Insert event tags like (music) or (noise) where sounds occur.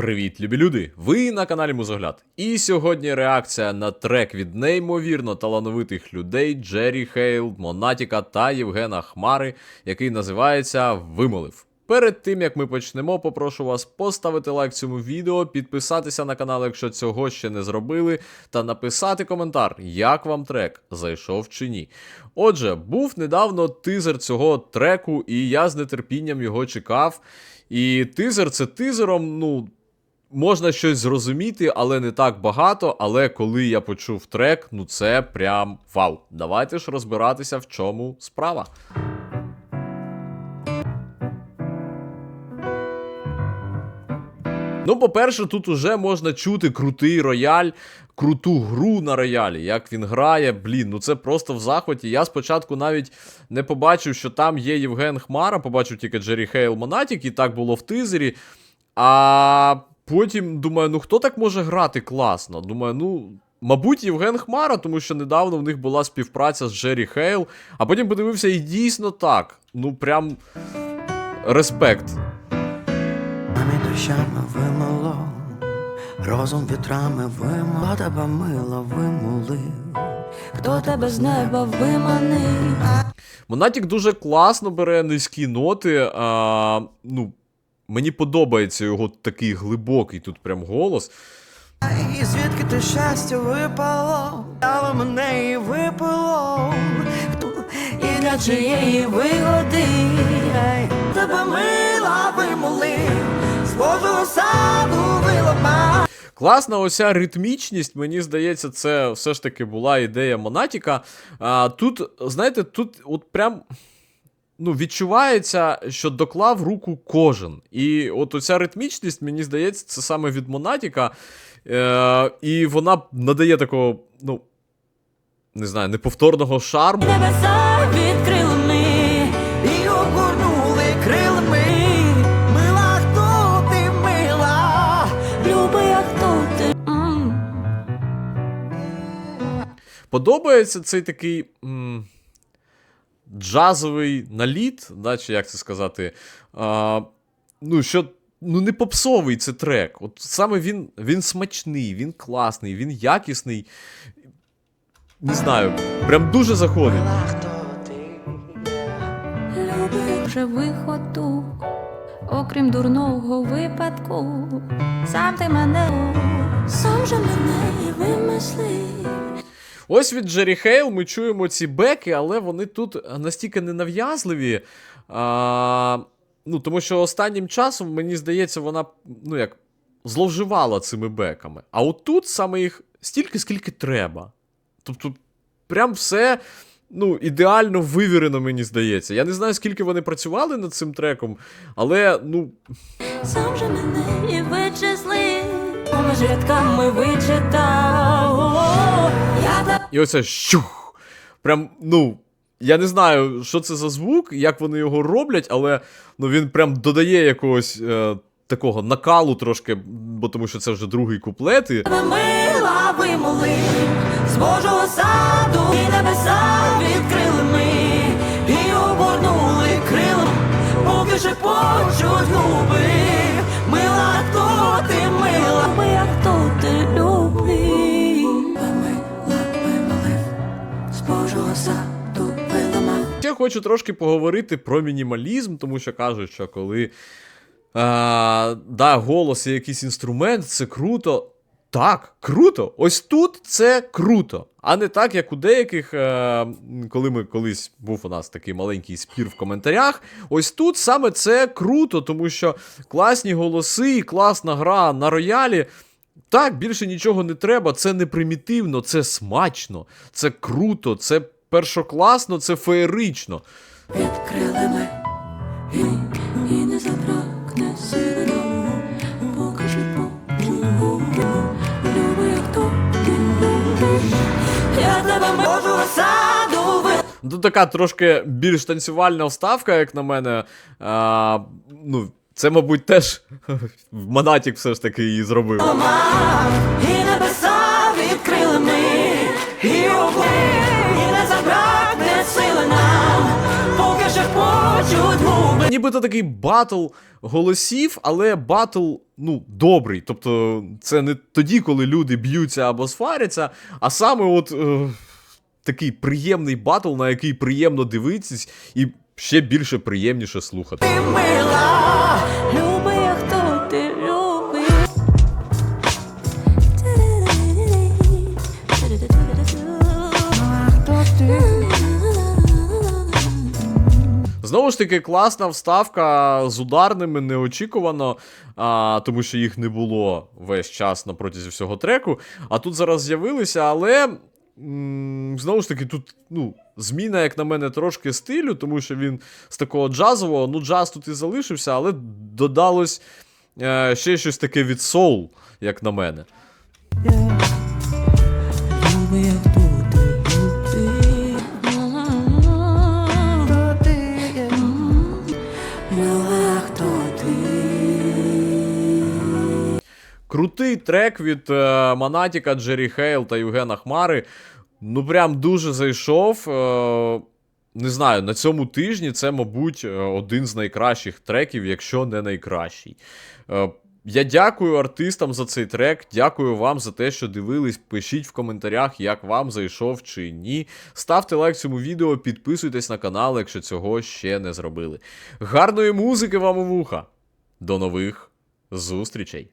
Привіт, любі люди! Ви на каналі Музогляд. І сьогодні реакція на трек від неймовірно талановитих людей Джері Хейл, Монатіка та Євгена Хмари, який називається Вимолив. Перед тим як ми почнемо, попрошу вас поставити лайк цьому відео, підписатися на канал, якщо цього ще не зробили, та написати коментар, як вам трек зайшов чи ні. Отже, був недавно тизер цього треку, і я з нетерпінням його чекав. І тизер це тизером, ну. Можна щось зрозуміти, але не так багато. Але коли я почув трек, ну це прям вау. Давайте ж розбиратися, в чому справа. Ну, по-перше, тут уже можна чути крутий рояль, круту гру на роялі, як він грає. Блін, ну це просто в захваті. Я спочатку навіть не побачив, що там є Євген Хмара, побачив тільки Джері Хейл Монатік, і так було в тизері. А потім думаю, ну хто так може грати класно? Думаю, ну. Мабуть, Євген Хмара, тому що недавно в них була співпраця з Джері Хейл, а потім подивився і дійсно так. Ну, прям респект. Нами дощами вимило, розум вітрами вимило, тебе мило вимолив. Хто тебе з неба виманив? Монатік дуже класно бере низькі ноти. А, ну, мені подобається його такий глибокий тут прям голос. І звідки те щастя випало, але мене і випило. І для чиєї вигоди? Тебе мила з Божого саду виламав. Класна оця ритмічність, мені здається, це все ж таки була ідея Монатіка. А, тут, знаєте, тут от прям. Ну, відчувається, що доклав руку кожен. І от оця ритмічність, мені здається, це саме від Монатіка. Е, і вона надає такого, ну, не знаю, неповторного шарму. Небеса відкрили ми, І огорнули крилами. Мила, хто ти мила? люби, як хто ти. Подобається цей такий м, джазовий наліт, да, чи як це сказати. А, ну, що, ну, не попсовий це трек. От саме він, він смачний, він класний, він якісний. Не знаю, прям дуже заходить. Вже виходу, окрім дурного випадку. Сам ти мене, сам же мене і вимислив. Ось від Джері Хейл ми чуємо ці беки, але вони тут настільки ненав'язливі. А, ну, тому що останнім часом, мені здається, вона ну, як, зловживала цими беками. А от тут саме їх стільки, скільки треба. Тобто, прям все ну, ідеально вивірено, мені здається. Я не знаю, скільки вони працювали над цим треком, але ну, Сам же мене і вичислив. Поміж рядками вичитав. І оце щух. Прям, ну. Я не знаю, що це за звук, як вони його роблять, але ну, він прям додає якогось е, такого накалу трошки, бо тому що це вже другий куплет. І... мила вимоли, З Божого саду і небеса відкрили ми. Я хочу трошки поговорити про мінімалізм, тому що кажуть, що коли а, да, голос і якийсь інструмент, це круто. Так, круто. Ось тут це круто. А не так, як у деяких, е, коли ми колись був у нас такий маленький спір в коментарях. Ось тут саме це круто, тому що класні голоси, класна гра на роялі. Так, більше нічого не треба. Це не примітивно, це смачно, це круто, це першокласно, це феєрично. Відкрили ми і, і не забракне сили поки що Люби, як то ти любиш. Я тебе Божого саду Ну, така трошки більш танцювальна вставка, як на мене. А, ну, це, мабуть, теж (laughs) Монатік все ж таки її зробив. і небеса відкрили ми, і обли, Нібито такий батл голосів, але батл, ну, добрий. Тобто, це не тоді, коли люди б'ються або сваряться, а саме от е, такий приємний батл, на який приємно дивитись, і ще більше приємніше слухати. Ти мила, Знову ж таки, класна вставка з ударними неочікувано, а, тому що їх не було весь час на протязі всього треку. А тут зараз з'явилися, але. Знову ж таки, тут ну, зміна, як на мене, трошки стилю, тому що він з такого джазового, ну, джаз тут і залишився, але додалось е, ще щось таке від соул, як на мене. Крутий трек від е, Монатіка, Джері Хейл та Євгена Хмари. Ну, прям дуже зайшов. Е, не знаю, на цьому тижні це, мабуть, е, один з найкращих треків, якщо не найкращий. Е, я дякую артистам за цей трек. Дякую вам за те, що дивились. Пишіть в коментарях, як вам зайшов чи ні. Ставте лайк цьому відео, підписуйтесь на канал, якщо цього ще не зробили. Гарної музики вам у вуха! До нових зустрічей!